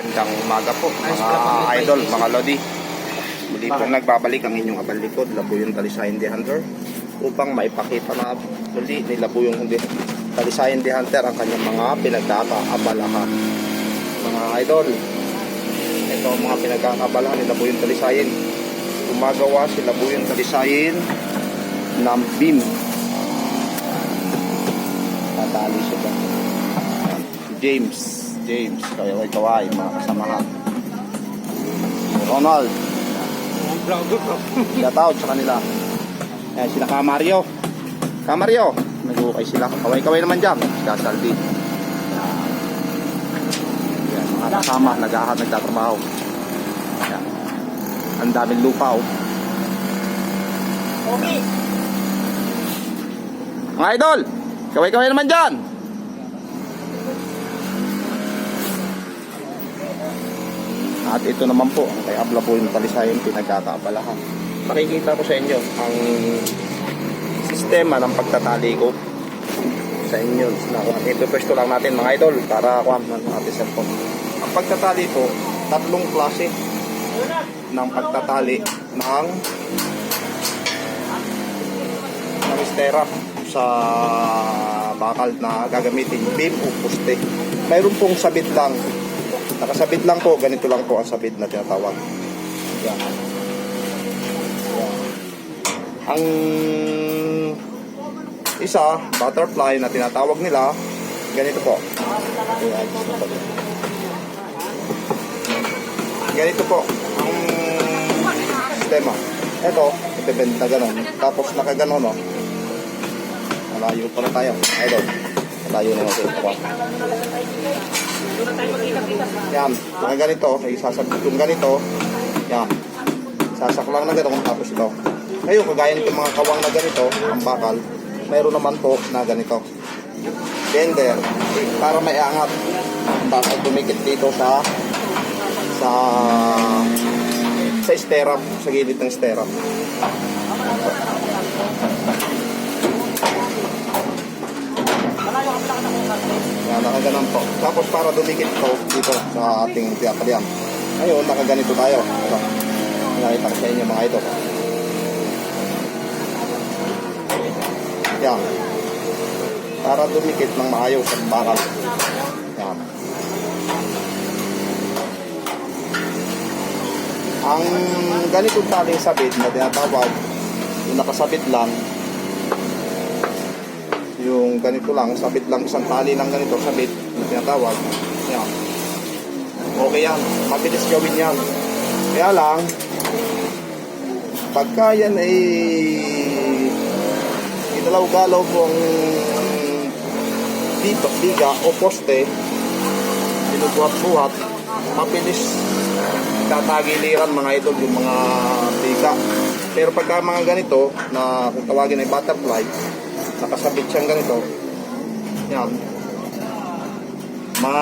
Gandang umaga po, mga idol, mga lodi. Muli pong nagbabalik ang inyong abang likod, Labuyong Talisayan The Hunter, upang maipakita na muli ni Labuyong Talisayan The Hunter ang kanyang mga pinagkakaabalahan. Mga idol, ito ang mga pinagkakaabalahan ni Labuyong Talisayan. Gumagawa si Labuyong Talisayan ng beam. Tatali siya? James, James, kaway kaway, mga kasamahan. Ronald, shout out sa kanila. Eh, sila Kamario. Kamario, nag-uukay sila. Kaway-kaway naman dyan. Sila Saldi. Yan, mga kasama, nag-ahad, nagtatrabaho. Yan. Ang daming lupa, oh. Okay. Mga idol, kaway-kaway naman dyan. At ito naman po, ang kay Abla po yung talisayan pinagkakaabalahan. Makikita ko sa inyo ang sistema ng pagtatali ko sa inyo. Ito pwesto lang natin mga idol para kuha ng ating cellphone. Ang pagtatali po, tatlong klase ng pagtatali ng ng sa bakal na gagamitin beam o poste. Mayroon pong sabit lang. Nakasabit lang po, ganito lang po ang sabit na tinatawag. Yan. Ang isa, butterfly na tinatawag nila, ganito po. Ganito po ang sistema. Ito, ibebenta ganun. Tapos nakaganon, no? Malayo pala tayo. Idol. Malayo na natin. Ito. Yan. Mga ganito. May sasabit yung ganito. Yan. Sasaklang na ganito. Tapos ito. Ngayon, kagaya nito mga kawang na ganito, ang bakal, mayroon naman po na ganito. Bender. Para may angat. Ang bakal dumikit dito sa sa sa estera, sa gilid ng estera. Yan, nakaganan po. Tapos para dumikit po dito sa ating tiyapalian. Ngayon, nakaganito tayo. Ito. Nakita ko sa inyo mga ito. Yan. Para dumikit ng maayos ang bakal. Yan. Ang ganitong taling sabit na tinatawag, yung nakasabit lang, yung ganito lang, sabit lang, isang tali lang ganito, sabit, na tinatawag, yan. Okay yan, mabilis gawin yan. Kaya lang, pagka yan ay ginalaw-galaw pong dito, biga o poste, binubuhat-buhat, mabilis tatagiliran mga idol yung mga biga. Pero pagka mga ganito, na kung tawagin ay butterfly, nakasabit siyang ganito, yan, ma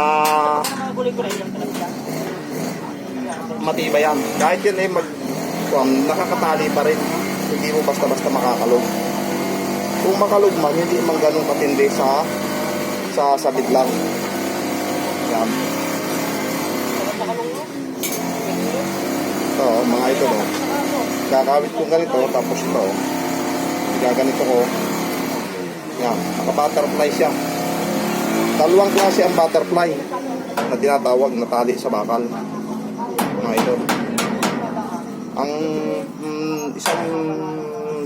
matibay yan. Kahit yan ay mag, um, nakakatali pa rin, hindi mo basta-basta makakalog. Kung makalog man, hindi man ganun katindi sa sa sabit lang. Yan. Ito, mga idol, oh. Kakawit kong ganito, tapos ito, gaganito ko. Yan, naka-butterfly siya. Dalawang klase ang butterfly na tinatawag na tali sa bakal. Mga idol. Ang mm, isang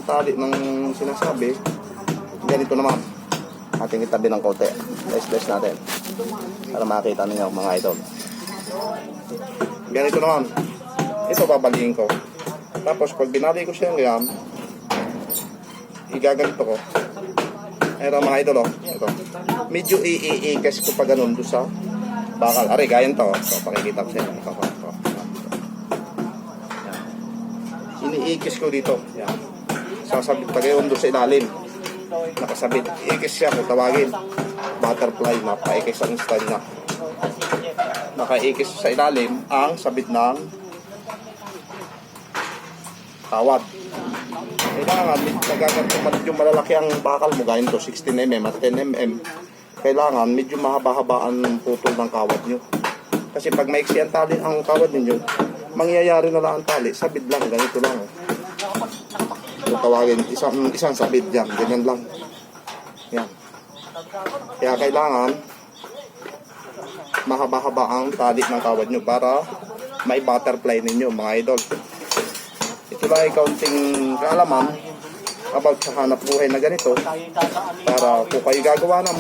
tali ng sinasabi, ganito naman. Ating itabi ng kote. Slice-slice natin. Para makita ninyo mga idol. Ganito naman. Ito babaliin ko. Tapos pag binali ko siya ngayon, igaganito ko. Ito mga idol oh. Ito. Medyo i-i-ikes ko pa ganun doon sa bakal. Are, gayan to. So, pakikita ko sa inyo. Ito, ito, ito. Ini-ikes ko dito. Yan. Sasabit pa gayon doon sa ilalim. Nakasabit. Ikes siya kung tawagin. Butterfly na. Paikes ang style na. Nakaikis sa ilalim ang sabit ng tawad. Kailangan, nagaganto medyo malalaki ang bakal mo, gaya nito, 16mm at 10mm. Kailangan, medyo mahaba-habaan ang putol ng kawad nyo. Kasi pag maiksi ang tali ang kawad ninyo, mangyayari na lang ang tali, sabid lang, ganito lang. Kung tawagin, isang, isang sabid yan, ganyan lang. Yan. Kaya kailangan, mahaba-haba ang tali ng kawad nyo para may butterfly ninyo, mga idol. Ito lang ay kaunting kaalaman about sa hanap buhay na ganito para kung kayo gagawa ng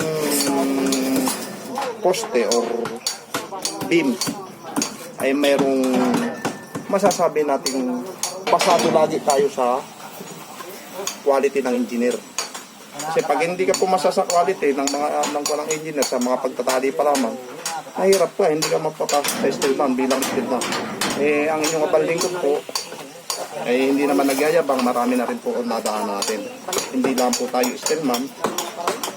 poste or beam ay mayroong masasabi nating pasado lagi tayo sa quality ng engineer. Kasi pag hindi ka pumasa sa quality ng mga ng walang engineer sa mga pagtatali pa lamang, mahirap ka, hindi ka mapapasok sa stillman bilang stillman. Eh, ang inyong kabalingkod po, ay hindi naman nagyayabang, marami na rin po ang nadaan natin. Hindi lang po tayo stillman,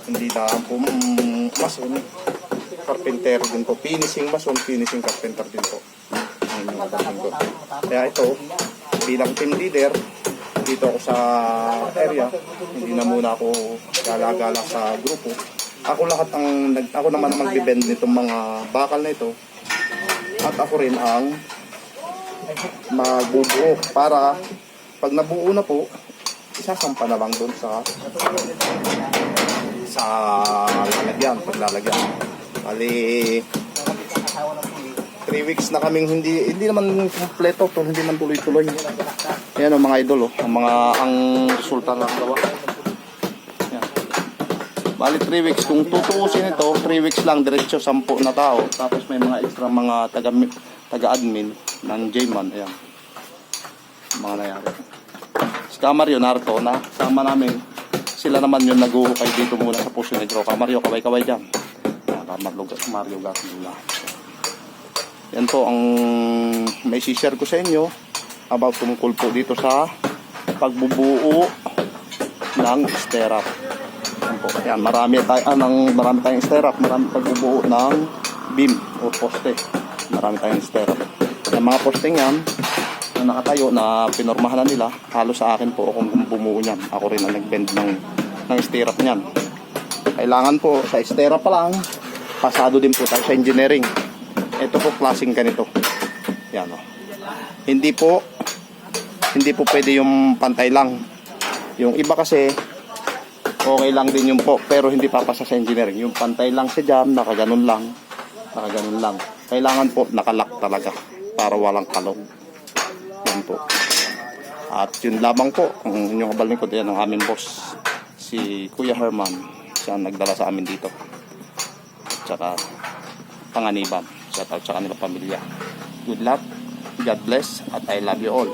hindi lang po mm, mason, carpenter din po, finishing mason, finishing carpenter din po. Ang inyong kabalingkod. Kaya ito, bilang team leader, dito ako sa area, hindi na muna ako gala-gala sa grupo. Ako lahat ang, ako naman ang magbibend nitong mga bakal na ito. At ako rin ang magbubuo para pag nabuo na po, isasampa na lang doon sa sa lalagyan, paglalagyan. Bali, 3 weeks na kaming hindi hindi naman kumpleto to, hindi man tuloy-tuloy. Ayan o mga idol, oh, ang mga ang resulta ng gawa. Yan. Bali 3 weeks, kung tutuusin ito, 3 weeks lang diretso 10 na tao. Tapos may mga extra mga taga taga-admin ng J-Man, ayan. Mga nangyari. Si Kamario narito na sama namin. Sila naman yung naghuhukay dito muna sa Puso Negro. Kamario, kaway-kaway dyan. Kamario, Mario Gasula. Yan po ang may share ko sa inyo about tungkol po dito sa pagbubuo ng stirrup. Yan po. Yan, marami tayo ah, ng, marami tayong stirrup, marami pagbubuo ng beam o poste. Marami tayong stirrup. Yung mga posting yan na nakatayo na pinormahan na nila, halos sa akin po kung bumuo niyan. Ako rin ang nag-bend ng, ng stirrup niyan. Kailangan po sa stirrup pa lang, pasado din po tayo sa engineering. Ito po klaseng ganito. Yan o. Hindi po hindi po pwede yung pantay lang. Yung iba kasi okay lang din yung po pero hindi papasa sa engineering. Yung pantay lang sa jam, nakaganon lang. Nakaganon lang. Kailangan po nakalak talaga para walang kalong. Yan po. At yun lamang po, ang inyong kabalin ko, yan ang aming boss. Si Kuya Herman. Siya ang nagdala sa amin dito. Tsaka panganiban. Shout out sa kanilang pamilya. Good luck, God bless, at I love you all.